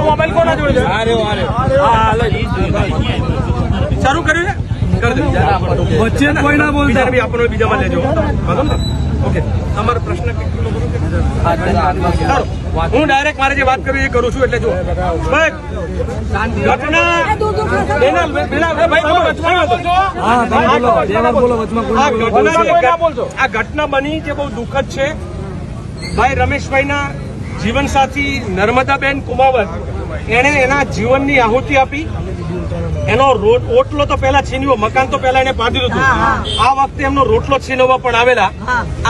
Mobile કોના જોડે છે? કર્યું છે? કરી વચ્ચે કોઈ ના બોલતા. આપણો બીજામાં લેજો. બરાબર ને? ઓકે. તમારો પ્રશ્ન. હું ડાયરેક્ટ મારે જે વાત કરવી એ કરું છું એટલે જો. ઘટના બેનલ, બેનલ, ભાઈ તમે વચમાં ના બોલજો. હા તમે બોલો. જે વાત બોલો વચમાં કોઈ આ ઘટના જે- આ ઘટના બની જે બહુ દુઃખદ છે. ભાઈ રમેશભાઈના જીવનસાથી નર્મદાબેન કુમાવત એણે એના જીવનની આહુતિ આપી. એનો ઓટલો તો પહેલા છીનવ્યો મકાન તો પહેલા એને પાડી દીધું. આ વખતે એમનો રોટલો છીનવવા પણ આવેલા.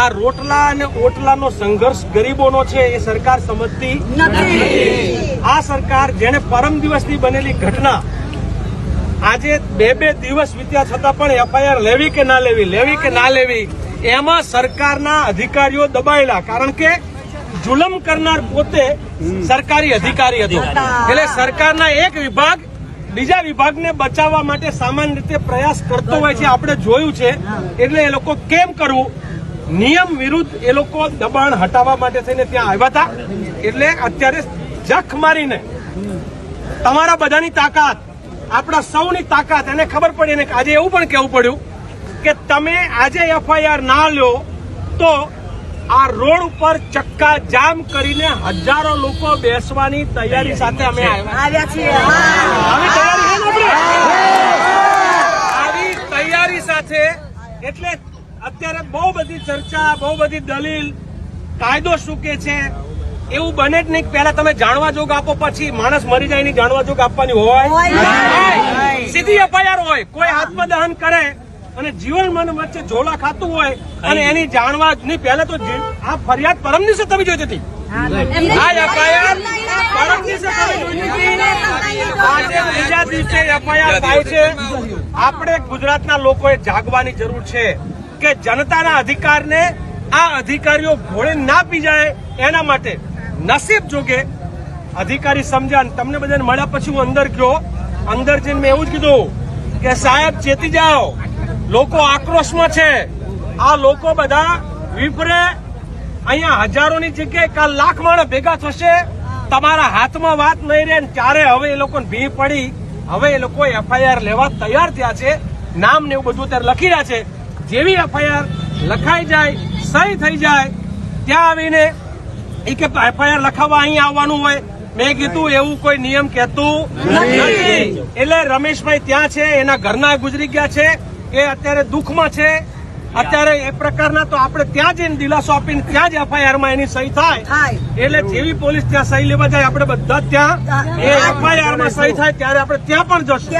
આ રોટલા અને ઓટલાનો સંઘર્ષ ગરીબોનો છે એ સરકાર સમજતી નથી. આ સરકાર જેને પરમ દિવસની બનેલી ઘટના આજે બે બે દિવસ વીત્યા છતાં પણ એફઆઈઆર લેવી કે ના લેવી લેવી કે ના લેવી એમાં સરકારના અધિકારીઓ દબાયેલા. કારણ કે જુલમ કરનાર પોતે સરકારી અધિકારી હતો. એટલે સરકારના એક વિભાગ બીજા વિભાગને બચાવવા માટે સામાન્ય રીતે પ્રયાસ કરતો હોય છે. આપણે જોયું છે. એટલે એ લોકો કેમ કરવું? નિયમ વિરુદ્ધ એ લોકો દબાણ હટાવવા માટે થઈને ત્યાં આવ્યા હતા. એટલે અત્યારે જખ મારીને તમારા બધાની તાકાત આપણા સૌની તાકાત એને ખબર પડી ને આજે એવું પણ કહેવું પડ્યું કે તમે આજે એફઆઈઆર ના લો તો આ રોડ ઉપર ચક્કા જામ કરીને હજારો લોકો બેસવાની તૈયારી સાથે અમે આવ્યા છીએ. આવી તૈયારી સાથે એટલે અત્યારે બહુ બધી ચર્ચા બહુ બધી દલીલ કાયદો શું કે છે એવું બને જ નહીં. પહેલા તમે જાણવા જોગ આપો પછી માણસ મરી જાય ની જાણવા જોગ આપવાની. હોય. સીધી એફઆઈઆર હોય. કોઈ આત્મદહન કરે અને જીવન મન વચ્ચે ઝોલા ખાતું હોય અને એની જાણવા નહીં પહેલા તો આ ફરિયાદ પરમ દિવસે તમે જોઈ હતી આપણે ગુજરાતના લોકોએ જાગવાની જરૂર છે કે જનતાના અધિકારને આ અધિકારીઓ ઘોડે ના પી જાય એના માટે નસીબ જોગે અધિકારી સમજ્યા તમને બધાને મળ્યા પછી હું અંદર ગયો. અંદર જઈને મેં એવું જ કીધું કે સાહેબ ચેતી જાઓ. લોકો આક્રોશમાં છે. આ લોકો બધા વિપરે અહીંયા હજારોની જગ્યાએ કાલ લાખ માણસ ભેગા થશે. તમારા હાથમાં વાત નહીં રહે ત્યારે હવે એ લોકોને ભી પડી. હવે એ લોકો એફઆઈઆર લેવા તૈયાર થયા છે. નામ ને એવું બધું અત્યારે લખી રહ્યા છે. જેવી એફઆઈઆર લખાઈ જાય સહી થઈ જાય ત્યાં આવીને એ કે એફઆઈઆર લખાવવા અહીં આવવાનું હોય. મેં કીધું એવું કોઈ નિયમ કહેતું નથી. એટલે રમેશભાઈ ત્યાં છે એના ઘરના ગુજરી ગયા છે. એ અત્યારે દુઃખમાં છે. અત્યારે એ પ્રકારના તો આપણે ત્યાં જઈને દિલાસો આપીને ત્યાં જ એફઆઈઆરમાં એની સહી થાય. એટલે જેવી પોલીસ ત્યાં સહી લેવા જાય આપણે બધા ત્યાં એ એફઆઈઆરમાં સહી થાય ત્યારે આપણે ત્યાં પણ જશું.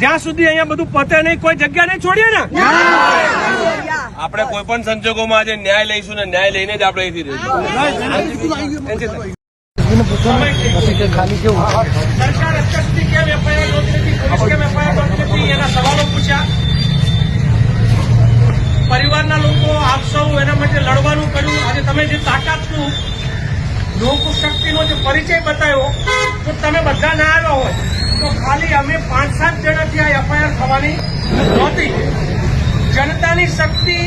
જ્યાં સુધી અહીંયા બધું પતે નહીં કોઈ જગ્યા નહીં છોડીએ ને? આપણે કોઈ પણ સંજોગોમાં આજે ન્યાય લઈશું ને ન્યાય લઈને જ આપણે અહીંથી રહીશું. ખાલી કેવું કેમ એફઆઈઆર નોંધી નથી પોલીસ કેમ એફઆઈઆર નોંધી નથી એના સવાલો પૂછ્યા પરિવારના લોકો આપ સૌ એના માટે લડવાનું કર્યું આજે તમે જે તાકાતનું લોક શક્તિનો જે પરિચય બતાવ્યો, તો તમે બધા ના આવ્યા હોય, તો ખાલી અમે પાંચ સાત જણાથી આ એફઆઈઆર થવાની નહોતી. જનતાની શક્તિ એ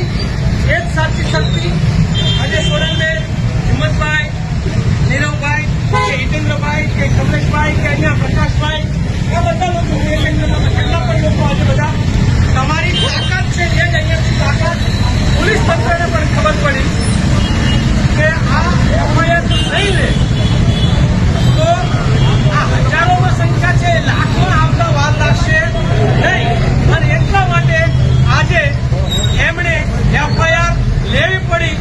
જ સાચી શક્તિ. અજય સોરેનબેન હિંમતભાઈ, નીરવભાઈ, કે હિતેન્દ્રભાઈ, કે કમલેશભાઈ, કે અહીંયા પ્રકાશભાઈ, આ બધા લોકો જે ક્ષેત્રમાં જેટલા પણ લોકો આજે બધા તમારી તાકાત છે એ જ અહીંયાથી તાકાત પોલીસ તંત્રને પણ ખબર પડી કે આ એફઆઈઆર નહીં લે તો આ હજારોમાં સંખ્યા છે લાખમાં આવતા વાર લાગશે નહીં અને એટલા માટે આજે એમણે એફઆઈઆર લેવી પડી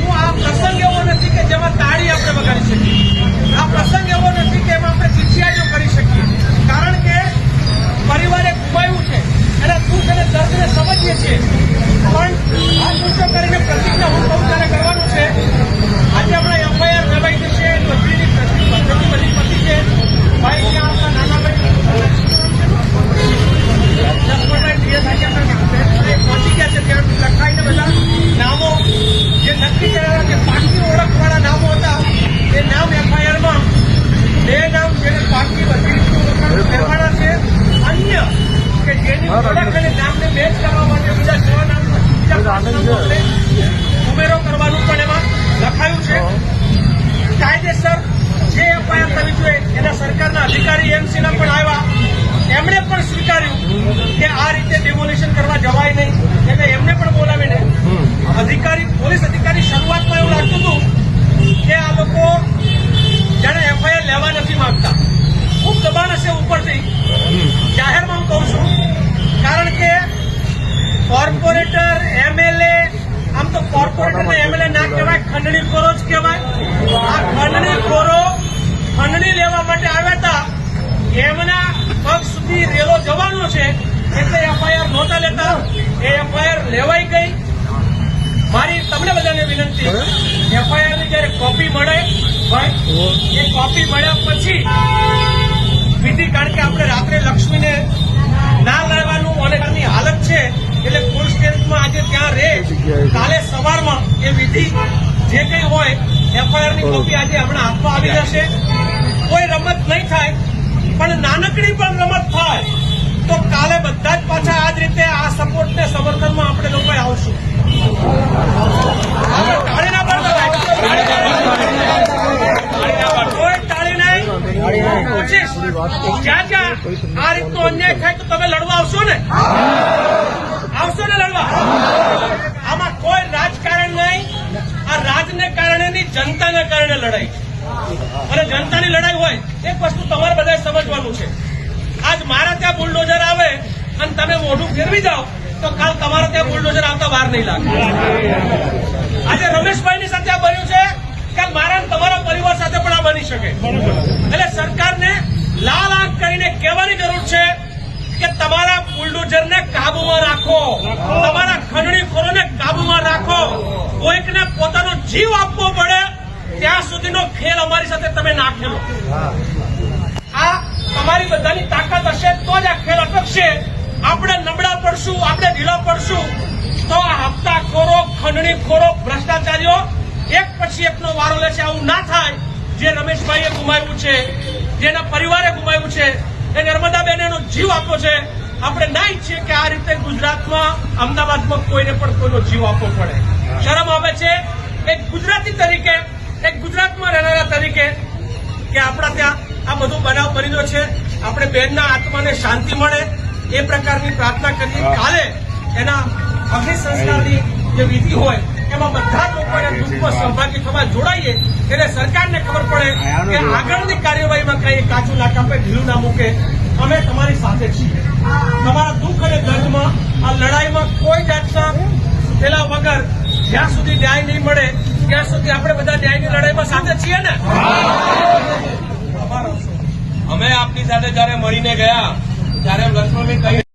હું આ પ્રસંગ એવો નથી કે જેમાં તાળી આપણે વગાડી શકીએ આ પ્રસંગ એવો નથી કે એમાં આપણે ચિઠિયાઈઓ કરી શકીએ કારણ કે પરિવારે ગુમાવ્યું છે એના દુઃખ અને દર્દને સમજીએ છીએ પણ આ ઊંચો કરીને પ્રતિજ્ઞા હું કહું ત્યારે કરવાનું છે આજે હમણાં એફઆઈઆર લેવાઈ જશે બધીની પદ્ધતિ બધી પતી છે ભાઈ અહીંયા આપણા નાના ભાઈ લક્ષ્મણભાઈ પહોંચી ગયા છે ત્યાં લખાઈને બધા નામો જે નક્કી કરેલા જે પાકી ઓળખવાળા નામો હતા એ નામ એફઆઈઆરમાં બે નામ જેને પાકી બધી રીતનું લેવાના છે અન્ય કે જેની ઓળખ અને નામને મેચ કરવા માટે બીજા છ નામ બીજા પાંચ નામો આપણે ઉમેરો કરવાનું પણ એમાં લખાયું છે કાયદેસર જે એફઆઈઆર થવી જોઈએ કોર્પોરેટર એમએલએ આમ તો કોર્પોરેટર ને એમએલએ ના કહેવાય ખંડણી ખોરો જ કહેવાય આ ખંડણી ખોરો ખંડણી લેવા માટે આવ્યા હતા એમના પગ સુધી રેલો જવાનો છે એટલે એફઆઈઆર નહોતા લેતા એ એફઆઈઆર લેવાઈ ગઈ મારી તમને બધાને વિનંતી એફઆઈઆરની જયારે કોપી મળે એ કોપી મળ્યા પછી વિધિ કારણ કે આપણે રાત્રે લક્ષ્મીને ના લાવવાનું અને એની હાલત છે એટલે ફૂલ સ્ટેશનમાં આજે ત્યાં રહે કાલે સવારમાં એ વિધિ જે કંઈ હોય એફઆઈઆરની કોપી આજે હમણાં હાથમાં આવી જશે. કોઈ રમત નહીં થાય પણ નાનકડી પણ રમત થાય. તો કાલે બધા જ પાછા આ જ રીતે આ સપોર્ટ ને સમર્થનમાં આપણે લોકો આવશું આપણે તાળી ના પાડતા ભાઈ. કોઈ તાળી નહીં કોશિશ જ્યાં જ્યાં આ રીતનો અન્યાય થાય તો તમે લડવા આવશો ને? આવશો ને લડવા? આમાં કોઈ રાજકારણ નહીં. આ રાજને કારણે ની જનતાને કારણે લડાઈ અને જનતાની લડાઈ હોય, એક વસ્તુ તમારે બધાએ સમજવાનું છે. આજ મારા ત્યાં બુલડોઝર આવે અને તમે મોઢું ફેરવી જાઓ, તો કાલ તમારા ત્યાં બુલડોઝર આવતા વાર નહીં લાગે. આજે રમેશભાઈની સાથે આ બન્યું છે. કાલ મારા તમારા પરિવાર સાથે પણ આ બની શકે. એટલે સરકારને લાલ આંખ કરીને કહેવાની જરૂર છે કે તમારા બુલડોઝરને કાબુમાં રાખો. તમારા ખંડણીખોરોને કાબુમાં રાખો. કોઈકને પોતાનો જીવ આપવો પડે, ત્યાં સુધીનો ખેલ અમારી સાથે તમે ના આ તમારી બધાની તાકાત હશે તો જ આ ખેલ અટકશે. આપણે નબળા પડશું, આપણે ઢીલા પડશું. તો આ હપ્તાખોરો, ખંડણીખોરો, ભ્રષ્ટાચારીઓ, એક પછી એકનો વારો લે છે આવું ના થાય. જે રમેશભાઈએ ગુમાવ્યું છે, જેના પરિવારે ગુમાવ્યું છે એ નર્મદાબેન એનો જીવ આપ્યો છે. આપણે ના ઈચ્છીએ કે આ રીતે ગુજરાતમાં અમદાવાદમાં કોઈને પણ કોઈનો જીવ આપવો પડે. શરમ આવે છે એક ગુજરાતી તરીકે, એક ગુજરાતમાં રહેનારા તરીકે કે આપણા ત્યાં આ બધો બનાવ બનેલો છે. આપણે બેનના આત્માને શાંતિ મળે. એ પ્રકારની પ્રાર્થના કરીએ. કાલે એના અગ્નિ સંસ્કારની જે વિધિ હોય એમાં બધા જ લોકો દુઃખમાં સહભાગી થવા જોડાઈએ એટલે સરકારને ખબર પડે કે આગળની કાર્યવાહીમાં કઈ કાચું ના કાપે ઢીલું ના મૂકે. અમે તમારી સાથે છીએ. તમારા દુઃખ અને દર્દમાં આ લડાઈમાં કોઈ જાતના પેલા વગર જ્યાં સુધી ન્યાય નહીં મળે ત્યાં સુધી આપણે બધા ન્યાયની લડાઈમાં સાથે છીએ ને? અમે આપની સાથે જયારે મળીને ગયા ત્યારે લક્ષ્મણભાઈ કહ્યું